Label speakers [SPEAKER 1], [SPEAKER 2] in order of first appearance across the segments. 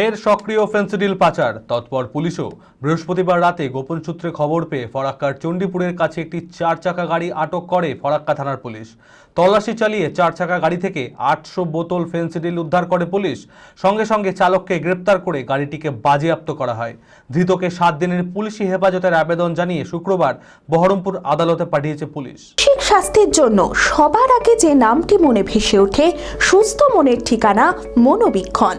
[SPEAKER 1] ফের সক্রিয় ফেন্সিডিল পাচার। তৎপর পুলিশও বৃহস্পতিবার রাতে গোপন সূত্রে খবর পেয়ে ফরাক্কার চণ্ডীপুরের কাছে একটি চার চাকা গাড়ি আটক করে ফরাক্কা থানার পুলিশ। তল্লাশি চালিয়ে চার চাকা গাড়ি থেকে আটশো বোতল ফেন্সিডিল উদ্ধার করে পুলিশ। সঙ্গে সঙ্গে চালককে গ্রেপ্তার করে গাড়িটিকে বাজেয়াপ্ত করা হয়। ধৃতকে সাত দিনের পুলিশি হেফাজতের আবেদন জানিয়ে শুক্রবার বহরমপুর আদালতে পাঠিয়েছে পুলিশ।
[SPEAKER 2] মানসিক স্বাস্থ্যের জন্য সবার আগে যে নামটি মনে ভেসে ওঠে, সুস্থ মনের ঠিকানা মনোবীক্ষণ।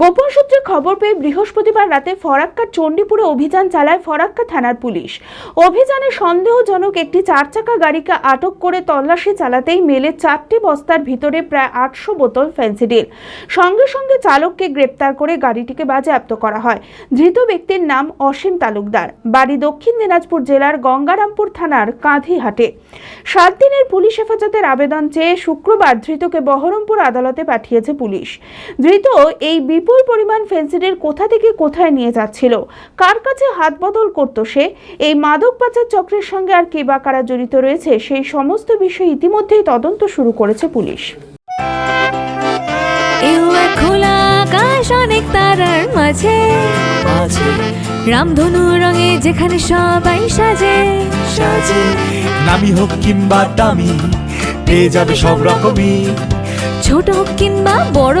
[SPEAKER 3] গোপন সূত্রে খবর পেয়ে বৃহস্পতিবার রাতে ফরাক্কার চণ্ডীপুরে অভিযান চালায় ফরাক্কা থানার পুলিশ। অভিযানে সন্দেহজনক একটি চার চাকা গাড়িকে আটক করে তল্লাশি চালাতেই মেলে চারটি বস্তার ভিতরে প্রায় আটশো বোতল ফেন্সিডিল। সঙ্গে সঙ্গে চালককে গ্রেপ্তার করে গাড়িটিকে বাজেয়াপ্ত করা হয়। ধৃত ব্যক্তির নাম অসীম তালুকদার। বাড়ি দক্ষিণ দিনাজপুর জেলার গঙ্গারামপুর থানার কাঁধিহাটে। সাত দিনের পুলিশ হেফাজতের আবেদন চেয়ে শুক্রবার ধৃতকে বহরমপুর আদালতে পাঠিয়েছে পুলিশ। ধৃত এই বিপুল পরিমাণ ফেন্সিডিল কোথা থেকে কোথায় নিয়ে যাচ্ছিল? কার কাছে হাত বদল করত সে? এই মাদক পাচার চক্রের সঙ্গে আর কে বা কারা জড়িত রয়েছে? সেই সমস্ত বিষয় ইতিমধ্যেই তদন্ত শুরু করেছে পুলিশ।
[SPEAKER 4] খোলা আকাশ অনেক তারার মাঝে। রামধনু রঙে যেখানে সবাই সাজে।
[SPEAKER 5] সাজে। নামি হোক কিংবা দামি পেয়ে যাবে সব রকমই।
[SPEAKER 4] ছোট হোক কিংবা বড়